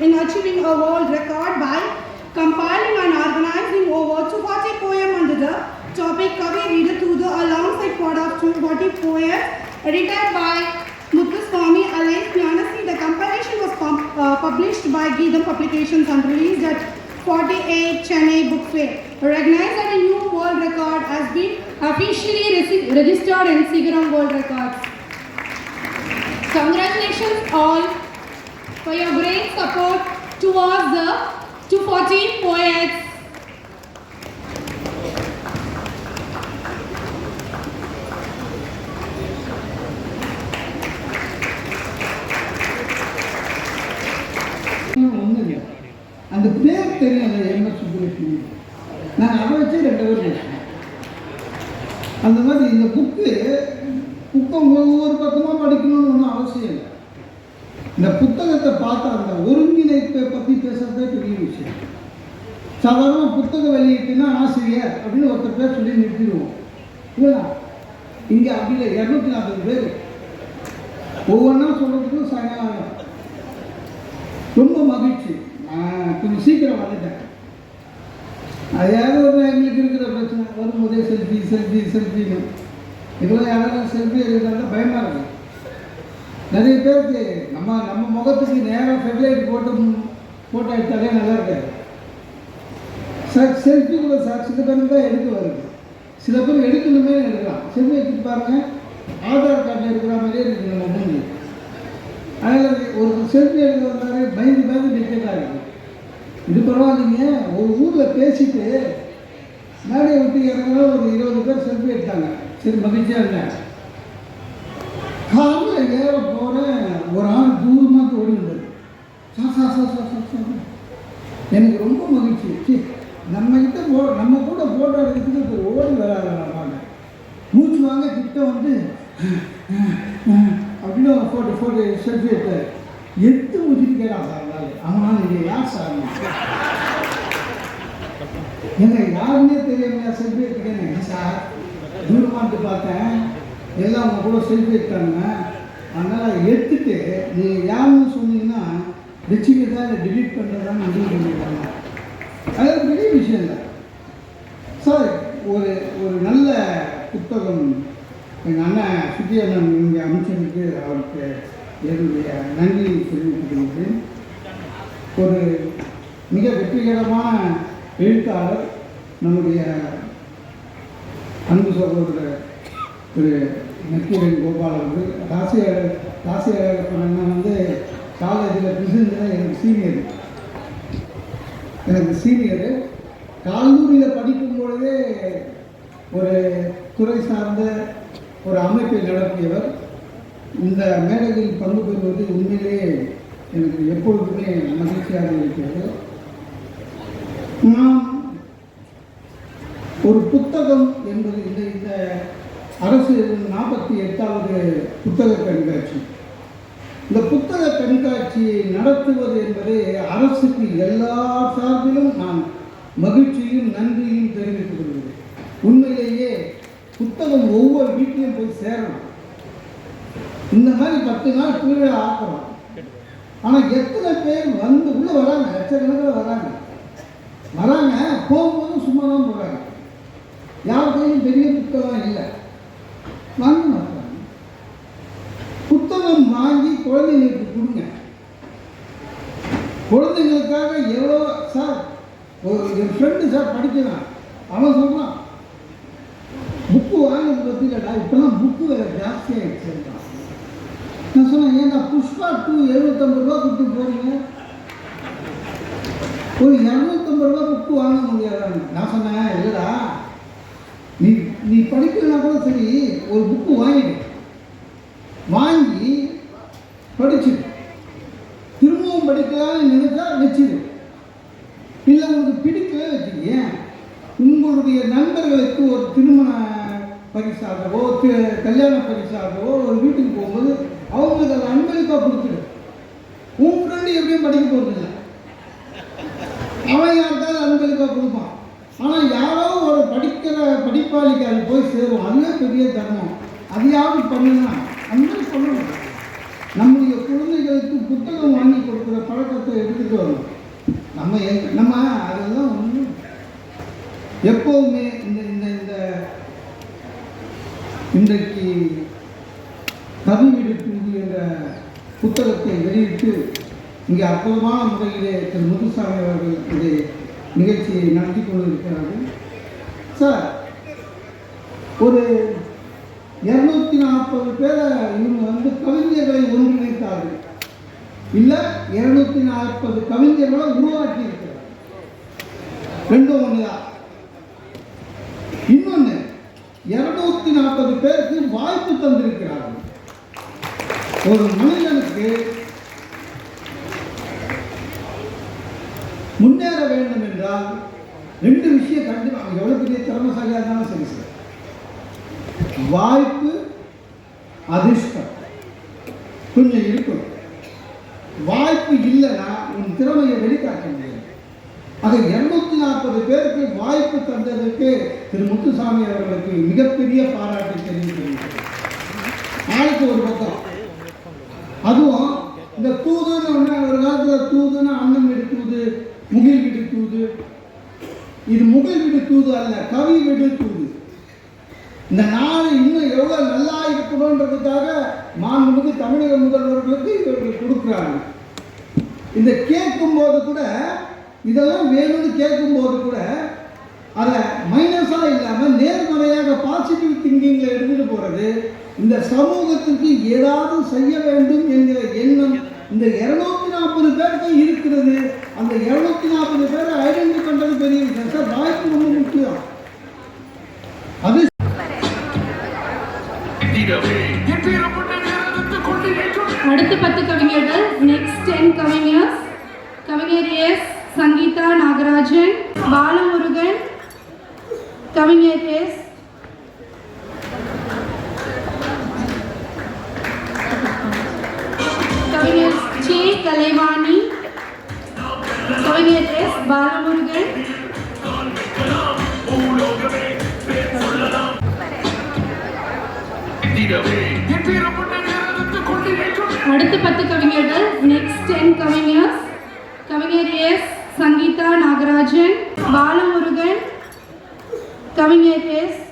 in achieving a world record by compiling and organizing over 240 poems under the topic Kavi Reader to the alongside part of 240 poems edited by Muthuswami Alliance Jnanasri. The compilation was pub- uh, published by Geetham Publications and released at 48 Chennai Book Fair. Recognized that a new world record has been officially registered in Sigaram World Records. Congratulations all for your great support towards the 214 poets. ஒன்றும் அந்த பேர் தெரியும் அந்த MS Subbulakshmi. நான் அதை வச்சு ரெண்டு பேர் பேசுவேன். அந்த மாதிரி இந்த புக்கு புக்கை ஒவ்வொரு பக்கமாக படிக்கணும்னு ஒன்றும் அவசியம் இல்லை. இந்த புத்தகத்தை பார்த்தா அந்த ஒருங்கிணைப்பை பற்றி பேசுறதே பெரிய விஷயம். சாதாரண புத்தகம் வெளியிட்டுன்னா ஆசிரியர் அப்படின்னு ஒருத்தர் பேர் சொல்லி நிறுத்திடுவோம். இல்லையா இங்கே அப்படி இல்லை இரநூத்தி நாற்பது பேர். ஒவ்வொன்றா சொல்கிறதுக்கும் சாயங்காலம் ரொம்ப மகிழ்ச்சி. நான் கொஞ்சம் சீக்கிரம் வந்துட்டேன். அதையாவது ஒரு எங்களுக்கு இருக்கிற பிரச்சனை. வரும்போதே செல்ஃபி செல்ஃபி செல்ஃபின்னு இதெல்லாம் யாராவது செல்ஃபி எடுக்கிறதா பயமாக இருக்கும் நிறைய பேருக்கு நம்ம நம்ம முகத்துக்கு நேராக ஃபெட்லைட் போட்டு ஃபோட்டோ எடுத்தாலே நல்லா இருக்காது. சார் செல்ஃபி கூட சார் சில பேருக்கு தான் எடுக்க வருது. சில பேர் எடுக்கணுமே எடுக்கலாம். செல்ஃபி எடுத்து பாருங்க. ஆதார் கார்டில் எடுக்கிற மாதிரியே இருக்குது நம்ம மூஞ்சி. அதனால் ஒரு செல்ஃபி எடுக்க வந்தாலே பயந்து பயந்து நிற்கலாம் இருக்குது இது பரவாயில்லைங்க. ஒரு ஊரில் பேசிட்டு மேடையை விட்டு இறங்கினா ஒரு இருபது பேர் செல்ஃபி எடுத்தாங்க. சரி மகிழ்ச்சியாக இருந்தேன் காரில் ஏற போகிற ஒரு ஆள் தூரமாக ஓடி வந்தது சா சா சா சா சா சா. எனக்கு ரொம்ப மகிழ்ச்சி. ச்சீ, நம்ம கிட்ட போ நம்ம கூட ஃபோட்டோ எடுக்கிறதுக்கு ஓடி வராது நம்ம மூச்சு வாங்க கிட்ட வந்து அப்படின்னு ஒரு ஃபோட்டோ ஃபோட்டோ செல்ஃபி எடுத்தார். எட்டு ஊற்றிருக்கிறான் சார் அவனால் இது யார் சார் என்ன யாருன்னே தெரியாமல் செல்ஃபி எடுத்துக்கேன் சார்? தூரமாட்டு பார்த்தேன். எல்லாம் அவங்க கூட செல்ஃபி எடுத்தாங்க. அதனால் எடுத்துட்டு நீங்கள் யாருன்னு சொன்னீங்கன்னா வச்சுக்கிறதா இல்லை டிலீட் பண்ணுறதான்னு முடிவு பண்ணிடுறாங்க அது பெரிய விஷயம் இல்லை. சார் ஒரு ஒரு நல்ல புத்தகம் எங்கள் அண்ணன் சுத்தி அண்ணன் இங்கே அமைச்சருக்கு அவருக்கு என்னுடைய நன்றி தெரிவித்துக்கிறேன் ஒரு மிக வெற்றிகரமான எழுத்தாளர் நம்முடைய அன்பு சகோதரர் திரு நெத்திரன் கோபால் வந்து ராசியாளர் ராசியாளர் அண்ணன் வந்து காலேஜில் பிசினஸில் எனக்கு சீனியர். எனக்கு சீனியரு. கல்லூரியில் படிக்கும் பொழுதே ஒரு துறை சார்ந்த ஒரு அமைப்பை நடத்தியவர். இந்த மேடையில் பங்கு பெறுவது உண்மையிலேயே எனக்கு எப்பொழுதுமே மகிழ்ச்சியாக இருக்கிறது. நாம் ஒரு புத்தகம் என்பது இந்த இந்த அரசு நாற்பத்தி எட்டாவது புத்தக கண்காட்சி. இந்த புத்தக கண்காட்சியை நடத்துவது என்பது அரசுக்கு எல்லா சார்பிலும் நான் மகிழ்ச்சியும் நன்றியும் தெரிவித்துக் கொள்கிறேன். உண்மையிலேயே புத்தகம் ஒவ்வொரு வீட்டிலையும் போய் சேரணும். இந்த மாதிரி பத்து நாள் திருவிழா ஆக்கிறோம் ஆனால் எத்தனை பேர் வந்து உள்ள வராங்க? லட்சக்கணக்கில் வராங்க. வராங்க போகும்போதும் சும்மா தான் போகிறாங்க யார் கையிலும் பெரிய புத்தகம் இல்லை வாங்க மாட்டாங்க புத்தகம் வாங்கி குழந்தைங்களுக்கு கொடுங்க. குழந்தைங்களுக்காக எவ்வளோ சார் ஒரு என் ஃப்ரெண்டு சார் படிக்கிறான். அவன் சொல்கிறான் புக்கு வாங்குறது பற்றிலடா இப்போலாம் புக்கு விலை ஜாஸ்தியாகிடுச்சு நான் சொன்னேன் ஏன்னா புஷ்பா டூ எழுபத்தம்பது ரூபா கொடுத்து போறீங்க? ஒரு இரநூத்தம்பது ரூபா புக்கு வாங்க முடியாதான்னு. நான் சொன்னேன் இல்லைடா நீ நீ படிக்கலனா கூட சரி ஒரு புக்கு வாங்கிடு. வாங்கி படிச்சிடு திரும்பவும் படிக்கலாம்னு நினைச்சா வச்சிடு இல்லை உங்களுக்கு பிடிக்கவே வச்சுக்கேன் உங்களுடைய நண்பர்களுக்கு ஒரு திருமண பரிசாகவோ கல்யாண பரிசாகவோ ஒரு வீட்டுக்கு போகும்போது அவங்களுக்கு அதை அன்பளிப்பாக கொடுத்துடு. உன் ஃப்ரெண்டு எப்படியும் படிக்க போகிறதில்ல அவன் யாருக்காவது அன்பளிப்பாக கொடுப்பான்? ஆனால் யாரோ ஒரு படிக்கிற படிப்பாளிக்கு அது போய் சேரும். அதுவே பெரிய தர்மம். அதையாவது பண்ணுனா அந்த மாதிரி பண்ணணும் நம்முடைய குழந்தைகளுக்கு புத்தகம் வாங்கி கொடுக்குற பழக்கத்தை எடுத்துட்டு வரணும். நம்ம நம்ம அதெல்லாம் ஒன்றும் எப்போவுமே இந்த இந்த இந்த இன்றைக்கு தமிழ் பிரிவு என்ற புத்தகத்தை வெளியிட்டு இங்கே அற்புதமான முறையிலே திரு முத்துசாமி அவர்கள் இதை நிகழ்ச்சியை நடத்தி கொண்டிருக்கிறார்கள். சார் ஒரு இருநூத்தி நாற்பது பேரை இவங்க வந்து கவிஞர்களை ஒன்றிணைத்தார்கள். இல்லை இருநூத்தி நாற்பது கவிஞர்களை உருவாக்கி இருக்கிறார் ரெண்டும் ஒண்ணுதான் இன்னொன்று இருநூத்தி நாற்பது பேருக்கு வாய்ப்பு தந்திருக்கிறார்கள். ஒரு மனிதனுக்கு முன்னேற வேண்டும் என்றால் ரெண்டு விஷயம் கண்டிப்பாக அவன் எவ்வளோ பெரிய திறமைசாலியாக வாய்ப்பு அதிர்ஷ்டம். கொஞ்சம் இருக்கும் வாய்ப்பு இல்லைன்னா உன் திறமையை வெளிக்காட்ட முடியாது. அது இருநூத்தி நாற்பது பேருக்கு வாய்ப்பு தந்ததற்கு திரு முத்துசாமி அவர்களுக்கு மிகப்பெரிய பாராட்டு தெரிவித்திருக்கிறது நாளைக்கு ஒரு பக்கம். அதுவும் இந்த தூதுன்னு ஒன்று ஒரு காலத்தில் தூதுன்னு அண்ணன் வீடு தூது முகில் வீடு தூது. இது முகில் வீடு தூது அல்ல கவி வீடு தூது. இந்த நாடு இன்னும் எவ்வளோ நல்லா இருக்கணுன்றதுக்காக மாண்புமிகு தமிழக முதல்வர்களுக்கு இவர்கள் கொடுக்குறாங்க இந்த கேட்கும்போது கூட இதெல்லாம் வேணும்னு கேட்கும்போது கூட அதை மைனஸாக இல்லாமல் நேர்மறையாக பாசிட்டிவ் திங்கிங்கில் எடுத்துகிட்டு போகிறது இந்த சமூகத்திற்கு ஏதாவது செய்ய வேண்டும் என்கிற எண்ணம் இந்த இருநூத்தி சங்கீதா நாகராஜன் பாலமுருகன் கவிஞர் எஸ். கவிஞர் ஜே கலைவாணி கவிஞர் எஸ் பாலமுருகன். அடுத்த பத்து கவிஞர்கள் நெக்ஸ்ட் டென் கவிஞர்ஸ் கவிஞர் எஸ். சங்கீதா நாகராஜன் பாலமுருகன் கவிஞர் எஸ்.